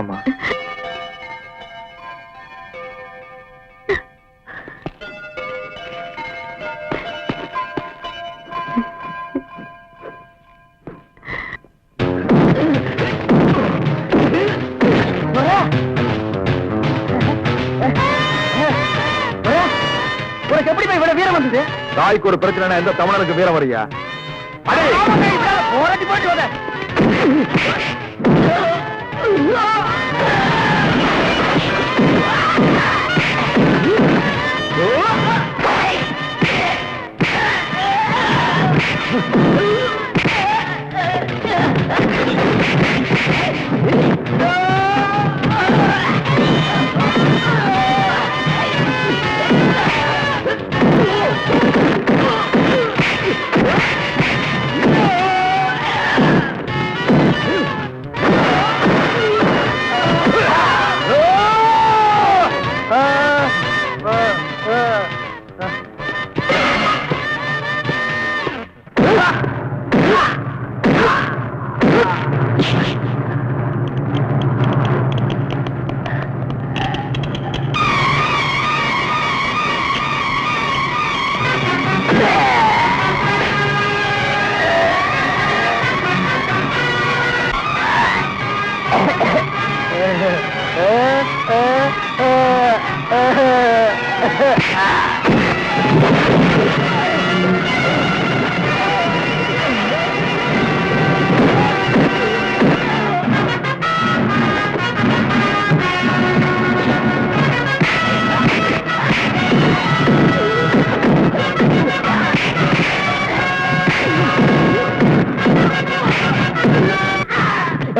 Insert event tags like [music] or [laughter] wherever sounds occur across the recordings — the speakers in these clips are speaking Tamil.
அம்மா தாய்க்கு ஒரு பிரச்சனை எந்த தமிழனுக்கு வீரம் வரியா? போராட்டி போட்டு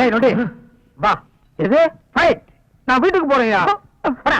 டேய் நொண்டி. வா. எது ஃபைட் நான் வீட்டுக்கு போறேன்யா. போடா.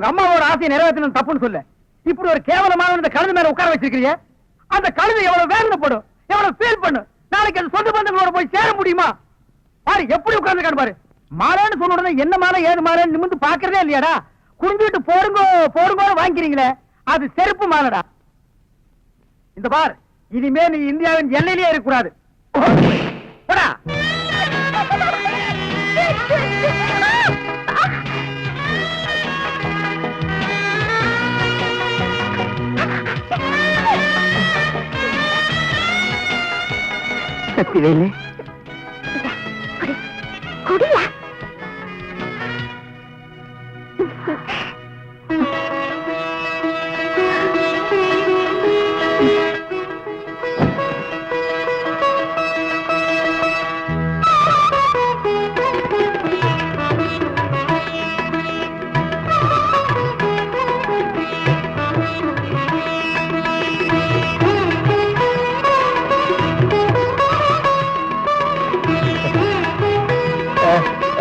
உங்க அம்மாவோட ஆசையை நிறைவேற்றணும் தப்புன்னு சொல்லு. இப்படி ஒரு கேவலமான இந்த கழுது மேல உட்கார வச்சிருக்கிறீங்க அந்த கழுது எவ்வளவு வேதனைப்படும் எவ்வளவு ஃபீல் பண்ணும்? நாளைக்கு அது சொந்த பந்தங்களோட போய் சேர முடியுமா? பாரு எப்படி உட்கார்ந்து பாரு. மாலைன்னு சொன்ன உடனே என்ன மாலை ஏது மாலை நிமிந்து பாக்குறதே இல்லையாடா? குடிஞ்சிட்டு போடுங்கோ போடுங்கோன்னு வாங்கிக்கிறீங்களே. அது செருப்பு மாலைடா. இந்த பார் இனிமே நீ இந்தியாவின் எல்லையிலேயே இருக்கக்கூடாது. ಹೇಳ್ತೀವೇನೆ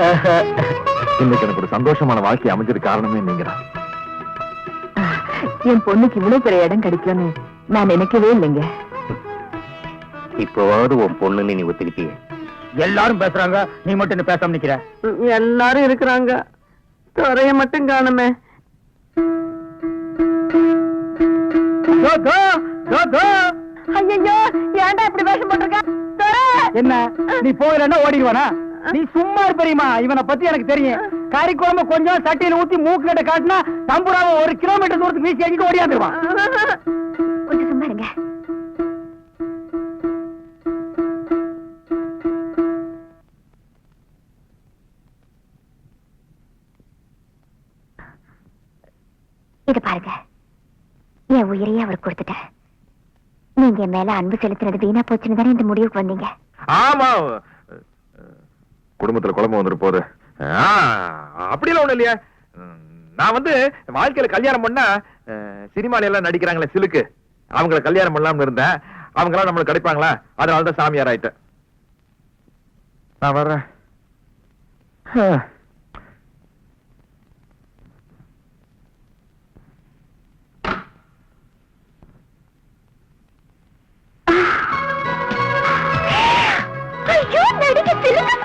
[laughs] இன்னைக்கு எனக்கு ஒரு சந்தோஷமான வாழ்க்கை அமைஞ்சது காரணமே நீங்கதான். என் பொண்ணுக்கு இவ்வளவு பெரிய இடம் கிடைக்கும்னு நான் நினைக்கவே இல்லைங்க. இப்போவாவது உன் பொண்ணுன்னு நீ ஒத்துக்கிட்டியே. எல்லாரும் பேசுறாங்க நீ மட்டும் என்ன பேசாம நிக்கிற? எல்லாரும் இருக்கிறாங்க. துறைய மட்டும் காணுமே. ஐயோ ஏன்டா இப்படி வேஷம் போட்டிருக்க? என்ன நீ போகலன்னா ஓடிடுவானா? நீ சும்மா இருப்பறியுமா இவனை பத்தி எனக்கு தெரியும். கறி குழம்பு கொஞ்சம் சட்டியில ஊத்தி மூக்கு கிட்ட காட்டினா தம்புராவை ஒரு கிலோமீட்டர் தூரத்துக்கு மீசி எங்கிட்டு ஓடியாந்துருவான். கொஞ்சம் சும்மா இருங்க. இது பாருங்க. என் உயிரையே அவர் கொடுத்துட்டேன். நீங்க மேல அன்பு செலுத்துறது வீணா போச்சுன்னு தானே இந்த முடிவுக்கு வந்தீங்க? ஆமா குடும்பத்துல குழம்பு வந்துட்டு போகுது ஆ, அப்படியெல்லாம் ஒண்ணும் இல்லையா. நான் வந்து வாழ்க்கையில கல்யாணம் பண்ணா சினிமால எல்லாம் நடிக்கிறாங்களே சிலுக்கு. அவங்கள கல்யாணம் பண்ணலாம்னு இருந்தேன். அவங்க எல்லாம் நம்மளுக்கு கிடைப்பாங்களா? அதனால தான் சாமியார் ஆயிட்டேன். நான் வர்றேன். ஐயோ நடிகை சிலுக்கு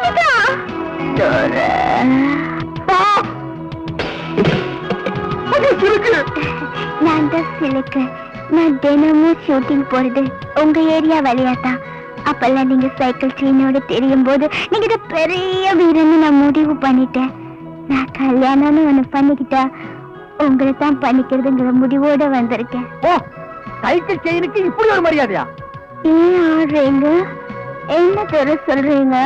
நான் தான் சிலுக்கு நான் தினமும் ஷூட்டிங் போறது உங்க ஏரியா வழியா தான் அப்பெல்லாம் நீங்க சைக்கிள் செயினோட தெரியும் போது நீங்க பெரிய வீரன்னு நான் முடிவு பண்ணிட்டேன். நான் கல்யாணம்னு ஒண்ணு பண்ணிக்கிட்டா உங்களை தான் பண்ணிக்கிறதுங்கிற முடிவோட வந்திருக்கேன். ஓ சைக்கிள் செயினுக்கு இப்படி ஒரு மரியாதையா? ஏன் ஆடுறீங்க? என்ன தர சொல்றீங்க?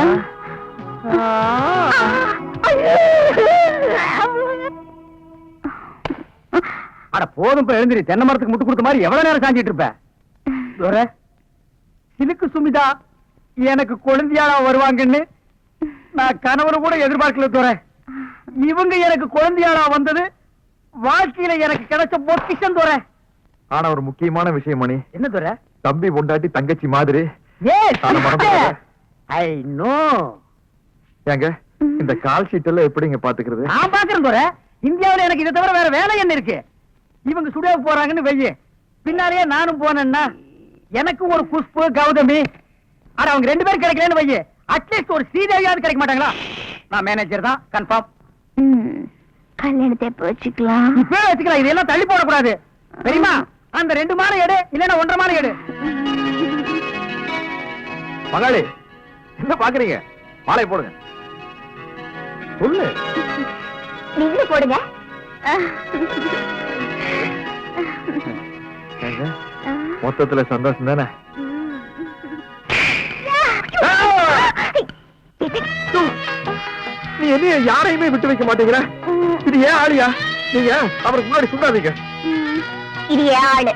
அட போதும் இப்ப எழுந்திரி. தென்னை மரத்துக்கு முட்டு கொடுத்த மாதிரி எவ்வளவு நேரம் சாஞ்சிட்டு இருப்ப? சிலுக்கு சுமிதா எனக்கு குழந்தையாளா வருவாங்கன்னு நான் கணவனை கூட எதிர்பார்க்கல துறை இவங்க எனக்கு குழந்தையாளா வந்தது வாழ்க்கையில எனக்கு கிடைச்ச பொக்கிஷம் துறை ஆனா ஒரு முக்கியமான விஷயம் மணி. என்ன துறை தம்பி பொண்டாட்டி தங்கச்சி மாதிரி மறந்துடாத. I know. ஏங்க இந்த கால் ஷீட் எல்லாம் எப்படிங்க பாத்துக்கிறது? நான் பாக்குறேன் துரை இந்தியாவுல எனக்கு இதை தவிர வேற வேலை என்ன இருக்கு? இவங்க சுடைய போறாங்கன்னு வெய்ய பின்னாலேயே நானும் போனேன்னா எனக்கு ஒரு புஷ்பு கௌதமி ஆனா அவங்க ரெண்டு பேரும் கிடைக்கலன்னு வைய. அட்லீஸ்ட் ஒரு ஸ்ரீதேவியாவது கிடைக்க மாட்டாங்களா? நான் மேனேஜர் தான் கன்ஃபார்ம் கல்யாணத்தை வச்சுக்கலாம்? இப்பவே வச்சுக்கலாம் இதெல்லாம் தள்ளி போடக்கூடாது. தெரியுமா? அந்த ரெண்டு மாலை எடு இல்லன்னா ஒன்றரை மாலை எடு. மகாளி என்ன பாக்குறீங்க? மாலை போடுங்க. சொல்லு. நீங்களும் போடுங்க. மொத்தத்துல சந்தோஷம் தானே நீ என்ன யாரையுமே விட்டு வைக்க மாட்டேங்கிற. இது ஏன் ஆளியா? நீங்க அவருக்கு முன்னாடி சொல்லாதீங்க. இது ஏன் ஆளு?